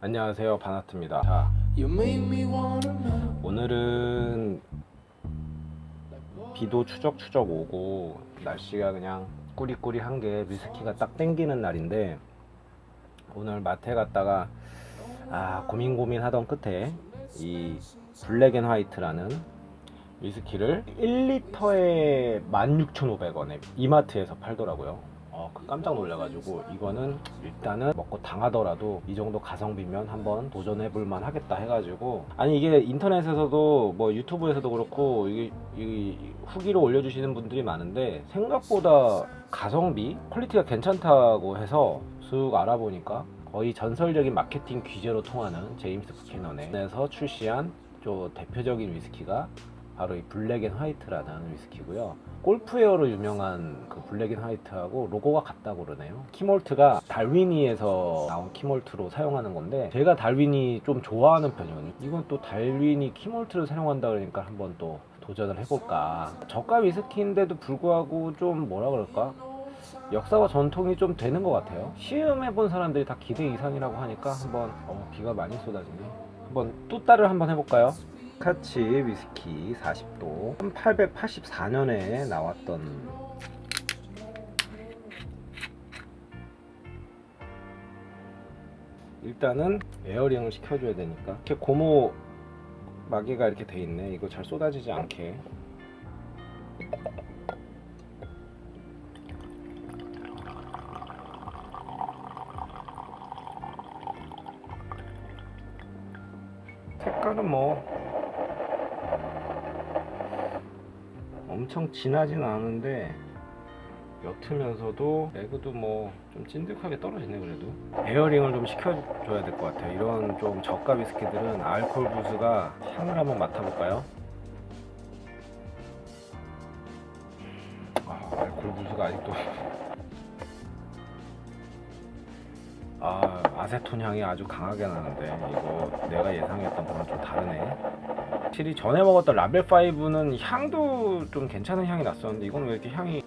안녕하세요 바나트입니다. 자, 오늘은 비도 추적추적 오고 날씨가 그냥 꾸리꾸리한 게 위스키가 딱 땡기는 날인데 오늘 마트에 갔다가 아 고민 고민 하던 끝에 이 블랙 앤 화이트라는 위스키를 1리터에 16,500원에 이마트에서 팔더라고요. 어, 그 깜짝 놀라가지고 이거는 일단은 먹고 당하더라도 이 정도 가성비면 한번 도전해볼 만 하겠다 해가지고. 아니 이게 인터넷에서도 뭐 유튜브에서도 그렇고 이게 이 후기로 올려주시는 분들이 많은데 생각보다 가성비 퀄리티가 괜찮다고 해서 쓱 알아보니까 거의 전설적인 마케팅 귀재로 통하는 제임스 부캐넌에서 출시한 좀 대표적인 위스키가 바로 이 블랙 앤 화이트라는 위스키고요. 골프웨어로 유명한 그 블랙 앤 화이트하고 로고가 같다고 그러네요. 키몰트가 달위니에서 나온 키몰트로 사용하는 건데 제가 달위니 좀 좋아하는 편이거든요. 이건 또 달위니 키몰트를 사용한다 그러니까 한번 또 도전을 해볼까. 저가 위스키인데도 불구하고 좀 뭐라 그럴까? 역사와 전통이 좀 되는 것 같아요. 시음해본 사람들이 다 기대 이상이라고 하니까 한번 어, 비가 많이 쏟아지네. 한번 뚜따를 한번 해볼까요? 카치 위스키 40도. 1884년에 나왔던 일단은 에어링을 시켜줘야 되니까. 이렇게 고무 마개가 이렇게 돼 있네. 이거 잘 쏟아지지 않게. 색깔은 뭐 엄청 진하진 않은데 옅으면서도 레그도 뭐 좀 찐득하게 떨어지네 그래도. 에어링을 좀 시켜줘야 될 것 같아요. 이런 좀 저가 위스키들은 알코올 부스가 향을 한번 맡아볼까요? 아 알코올 부스가 아직도. 아 아세톤 향이 아주 강하게 나는데 이거 내가 예상했던 거랑 좀 다르네 확실히 전에 먹었던 라벨5는 향도 좀 괜찮은 향이 났었는데 이건 왜 이렇게 향이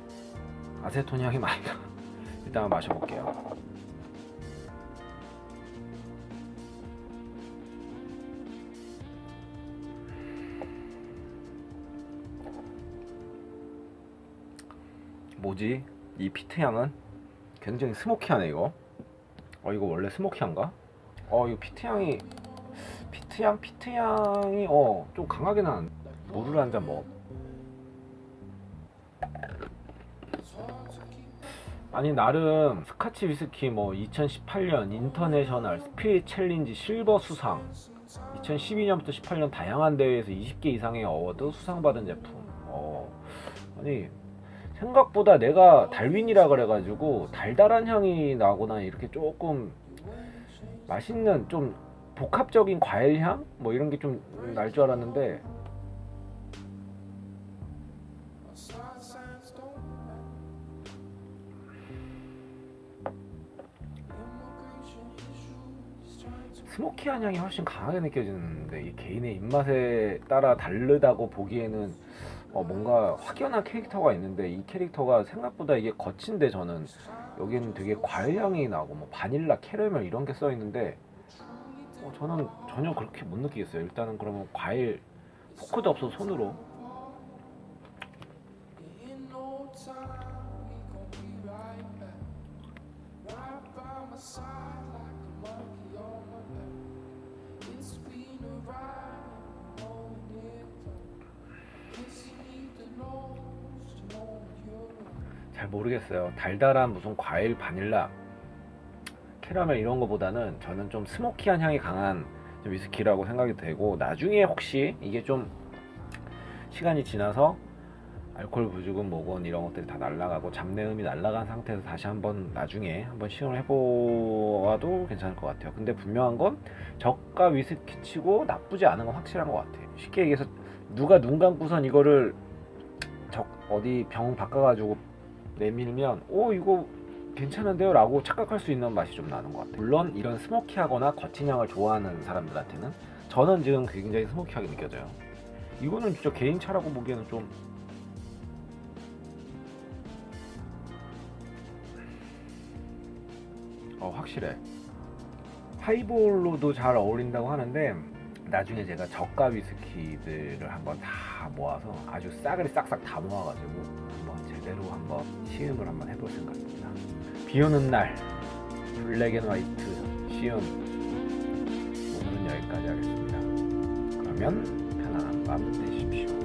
아세톤 향이 많이 나 일단 마셔볼게요 뭐지? 이 피트 향은 굉장히 스모키하네 이거 어 이거 원래 스모키한가? 어 이거 피트 향이 피트 향 피트 향이 어 좀 강하게 나는 물을 한 잔 먹어. 아니 나름 스카치 위스키 뭐 2018년 인터내셔널 스피릿 챌린지 실버 수상. 2012년부터 18년 다양한 대회에서 20개 이상의 어워드 수상받은 제품. 어 아니 생각보다 내가 달윈이라 그래가지고 달달한 향이 나거나 이렇게 조금 맛있는 좀 복합적인 과일 향? 뭐 이런 게 좀 날 줄 알았는데 스모키한 향이 훨씬 강하게 느껴지는데 이 개인의 입맛에 따라 다르다고 보기에는 어, 뭔가 확연한 캐릭터가 있는데 이 캐릭터가 생각보다 이게 거친데 저는 여기는 되게 과일 향이 나고 뭐 바닐라, 캐러멜 이런 게 써 있는데 어, 저는 전혀 그렇게 못 느끼겠어요. 일단은 그러면 과일 포크도 없어 손으로 잘 모르겠어요. 달달한 무슨 과일, 바닐라, 캐러멜 이런 거보다는 저는 좀 스모키한 향이 강한 좀 위스키라고 생각이 되고 나중에 혹시 이게 좀 시간이 지나서 알코올 부족은 뭐건 이런 것들이 다 날라가고 잡내음이 날라간 상태에서 다시 한번 나중에 한번 시험을 해보아도 괜찮을 것 같아요. 근데 분명한 건 저가 위스키치고 나쁘지 않은 건 확실한 것 같아요. 쉽게 얘기해서 누가 눈 감고선 이거를 적 어디 병 바꿔가지고 내밀면 오 이거 괜찮은데요? 라고 착각할 수 있는 맛이 좀 나는 것 같아요. 물론 이런 스모키하거나 거친 향을 좋아하는 사람들한테는 저는 지금 굉장히 스모키하게 느껴져요. 이거는 진짜 개인 차라고 보기에는 좀 어, 확실해. 하이볼로도 잘 어울린다고 하는데 나중에 제가 저가 위스키들을 한번 다 모아서 아주 싸그리 싹싹 다 모아가지고 한번 제대로 한번 시음을 한번 해볼 생각입니다. 비 오는 날 블랙 앤 화이트 시음 오늘은 여기까지 하겠습니다. 그러면 편안한 밤 되십시오.